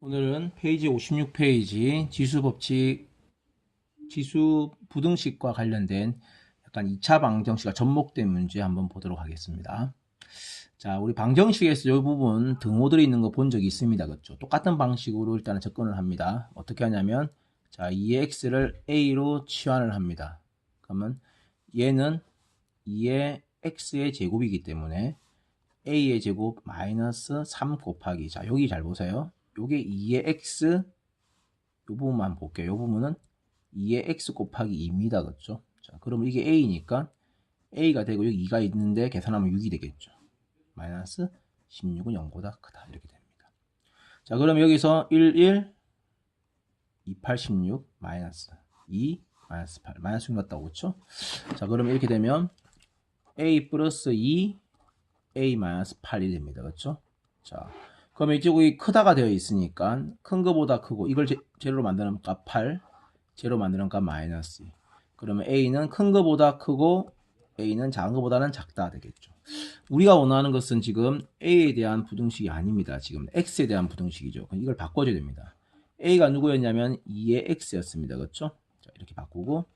오늘은 페이지 56페이지 지수 법칙, 지수 부등식과 관련된 약간 2차 방정식과 접목된 문제 한번 보도록 하겠습니다. 자, 우리 방정식에서 이 부분 등호들이 있는 거 본 적이 있습니다. 그렇죠? 똑같은 방식으로 일단은 접근을 합니다. 어떻게 하냐면, 자, 2의 x를 a로 치환을 합니다. 그러면 얘는 2의 x의 제곱이기 때문에 a의 제곱 마이너스 3 곱하기 자 여기 잘 보세요 요게 2의 x 요 부분만 볼게요. 요 부분은 2의 x 곱하기 2입니다. 그렇죠? 자 그러면 이게 a니까 a가 되고 여기 2가 있는데 계산하면 6이 되겠죠. 마이너스 16은 0보다 크다. 이렇게 됩니다. 자 그럼 여기서 1 1 28 16 마이너스 2 마이너스 8 마이너스 6 났다고 그렇죠? 자 그러면 이렇게 되면 a 플러스 2 a-8이 됩니다. 그렇죠? 자, 그러면 이쪽이 크다가 되어 있으니까 큰 거보다 크고 이걸 제, 제로로 만드는 값 8, 제로 만드는 값 마이너스 2. 그러면 a는 큰 거보다 크고 a는 작은 거보다는 작다 되겠죠. 우리가 원하는 것은 지금 a에 대한 부등식이 아닙니다. 지금 x에 대한 부등식이죠. 그럼 이걸 바꿔줘야 됩니다. a가 누구였냐면 2의 x였습니다. 그렇죠? 자, 이렇게 바꾸고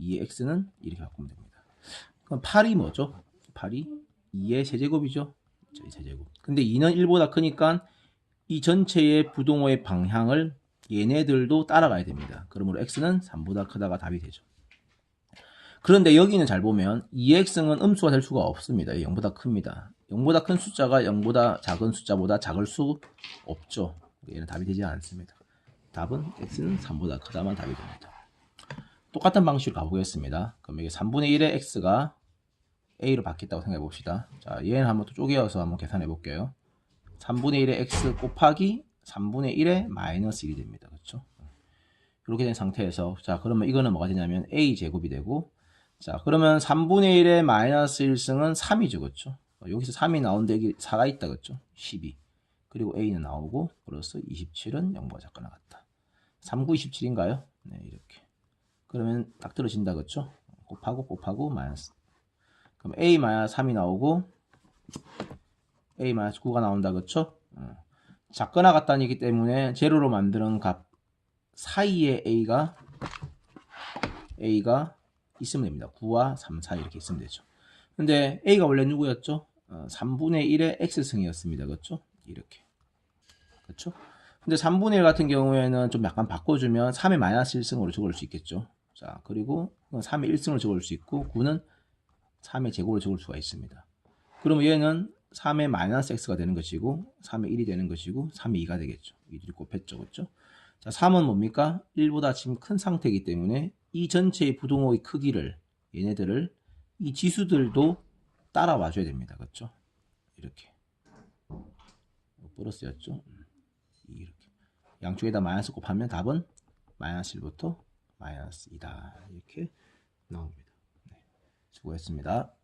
2의 x는 이렇게 바꾸면 됩니다. 그럼 8이 뭐죠? 8이 2의 세제곱이죠. 자, 세제곱. 근데 2는 1보다 크니까 이 전체의 부동호의 방향을 얘네들도 따라가야 됩니다. 그러므로 x는 3보다 크다가 답이 되죠. 그런데 여기는 잘 보면 2x는 음수가 될 수가 없습니다. 0보다 큽니다. 0보다 큰 숫자가 0보다 작은 숫자보다 작을 수 없죠. 얘는 답이 되지 않습니다. 답은 x는 3보다 크다만 답이 됩니다. 똑같은 방식으로 가보겠습니다. 그럼 여기 3분의 1의 x가 a로 바뀌었다고 생각해 봅시다. 자, 얘는 한번 또 쪼개어서 한번 계산해 볼게요. 3분의 1의 x 곱하기 3분의 1의 마이너스 1이 됩니다. 그렇죠? 이렇게 된 상태에서 자, 그러면 이거는 뭐가 되냐면 a 제곱이 되고 자, 그러면 3분의 1의 마이너스 1승은 3이죠. 그렇죠? 여기서 3이 나오는데 여기 4가 있다. 그렇죠? 12. 그리고 a는 나오고 플러스 27은 0보다 작거나 같다. 3, 9, 27인가요? 네, 이렇게. 그러면 딱 떨어진다. 그렇죠? 곱하고 곱하고 마이너스 그럼 a-3이 나오고 a-9가 나온다 그쵸? 어. 작거나 같다니기 때문에 제로로 만드는 값 사이에 a가 a가 있으면 됩니다. 9와 3 사이 이렇게 있으면 되죠. 근데 a가 원래 누구였죠? 어, 3분의 1의 x승이었습니다. 그렇죠? 이렇게. 그렇죠? 근데 3분의 1 같은 경우에는 좀 약간 바꿔주면 3의 마이너스 1승으로 적을 수 있겠죠. 자, 그리고 3의 1승으로 적을 수 있고 9는 3의 제곱을 적을 수가 있습니다. 그러면 얘는 3의 마이너스 x가 되는 것이고 3의 1이 되는 것이고 3의 2가 되겠죠. 이들이 곱했죠. 그렇죠? 자, 3은 뭡니까? 1보다 지금 큰 상태이기 때문에 이 전체의 부동호의 크기를 얘네들을 이 지수들도 따라와 줘야 됩니다. 그렇죠? 이렇게. 플러스였죠. 이렇게. 양쪽에다 마이너스 곱하면 답은 마이너스 1부터 마이너스 2다. 이렇게 나옵니다. 수고했습니다.